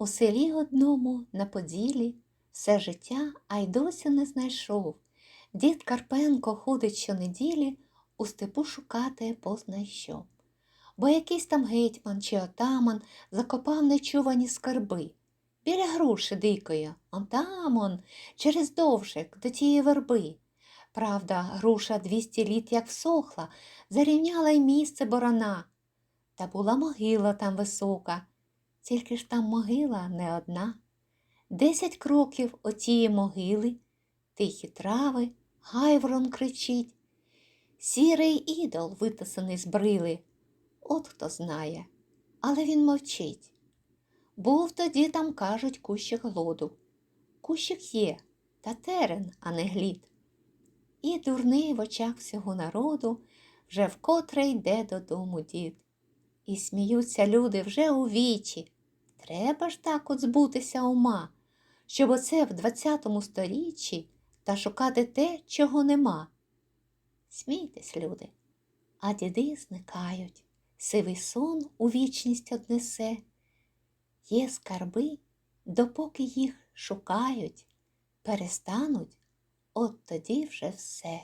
У селі одному на Поділі все життя, а й досі не знайшов. Дід Карпенко ходить щонеділі у степу шукати познайшов. Бо якийсь там гетьман чи отаман закопав нечувані скарби. Біля груші дикої, он, через довшик до тієї верби. Правда, груша двісті літ як всохла, зарівняла й місце борона. Та була могила там висока, тільки ж там могила не одна. Десять кроків отієї могили, тихі трави, гайворон кричить. Сірий ідол витисаний з брили. От хто знає, але він мовчить. Був тоді там, кажуть, кущик глоду. Кущик є, та терен, а не глід. І дурний в очах всього народу вже вкотре йде додому дід. І сміються люди вже у вічі. Треба ж так от збутися ума, щоб оце в двадцятому сторіччі та шукати те, чого нема. Смійтесь, люди, а діди зникають, сивий сон у вічність однесе. Є скарби, допоки їх шукають, перестануть, от тоді вже все.